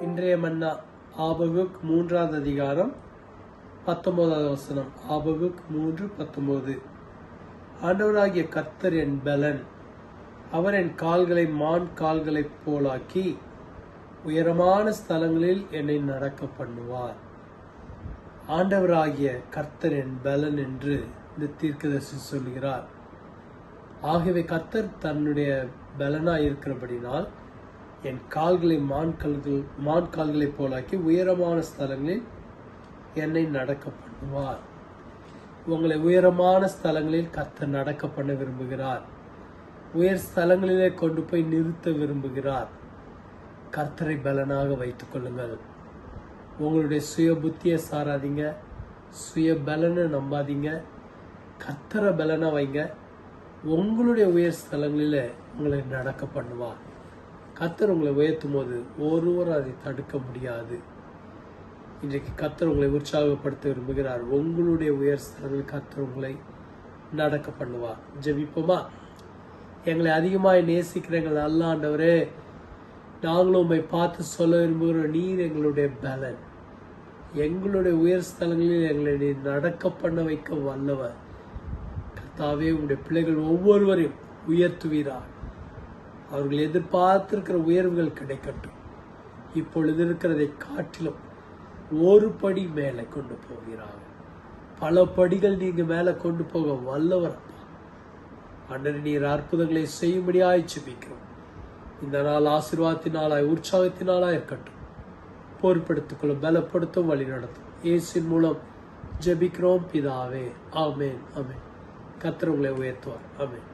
இன்றைய மன்னா ஆபகுக் மூன்றாவது அதிகாரம் பத்தொன்பதாவது வசனம். ஆபகுக் மூன்று பத்தொன்பது. ஆண்டவராகிய கர்த்தர் என் பலன். அவர் என் கால்களை மான் கால்களைப் போலாக்கி உயரமான ஸ்தலங்களில் என்னை நடக்க பண்ணுவார். ஆண்டவராகிய கர்த்தர் என் பலன் என்று இந்த தீர்க்கதரிசி சொல்கிறார் ஆகவே கர்த்தர் தன்னுடைய பலனாய் இருக்கிறபடினால் என் கால்களை மான் கால்கள் மான் கால்களைப் போலாக்கி உயரமான ஸ்தலங்களில் என்னை நடக்க பண்ணுவார் உங்களை உயரமான ஸ்தலங்களில் கத்த நடக்க பண்ண விரும்புகிறார். உயர் ஸ்தலங்களிலே கொண்டு போய் நிறுத்த விரும்புகிறார். கர்த்தரை பலனாக வைத்துக் கொள்ளுங்கள். உங்களுடைய சுய புத்தியை சாராதீங்க. சுய பலனை நம்பாதீங்க. கர்த்தரை பலனாக வைங்க. உங்களுடைய உயர் ஸ்தலங்களில் உங்களை நடக்க பண்ணுவார். கத்தர் உங்களை உயர்த்தும் போது ஒருவர் அதை தடுக்க முடியாது. இன்றைக்கு கத்தர் உங்களை உற்சாகப்படுத்த விரும்புகிறார். உங்களுடைய உயர் ஸ்தலங்களில் உங்களை நடக்க பண்ணுவார். ஜபிப்போமா? எங்களை அதிகமாக நேசிக்கிற எங்கள் நல்லாண்டவரே நாங்களும் உண்மை பார்த்து சொல்ல விரும்புகிறோம் நீர் எங்களுடைய பலன். எங்களுடைய உயர் ஸ்தலங்களில் எங்களை நீர் நடக்க பண்ண வைக்க வல்லவர். கத்தாவே உங்களுடைய பிள்ளைகள் ஒவ்வொருவரையும் உயர்த்துவீரார் அவர்கள் எதிர்பார்த்திருக்கிற உயர்வுகள் கிடைக்கட்டும். இப்பொழுது இருக்கிறதை காட்டிலும் ஒரு படி மேலே கொண்டு போகிறார்கள். பல படிகள் நீங்கள் மேலே கொண்டு போக வல்லவர் அண்ணன் நீர் அற்புதங்களை செய்யும்படியாய் ஜெபிக்கிறோம். இந்த நாள் ஆசீர்வாதத்தினாலாய் உற்சாகத்தினாலாய் இருக்கட்டும். பொறுப்படுத்திக்கொள்ளும் பலப்படுத்தும் வழி நடத்தும். ஏசின் மூலம் ஜெபிக்கிறோம் பிதாவே. ஆமேன் ஆமேன். கத்திரவங்களை உயர்த்துவார். ஆமேன்.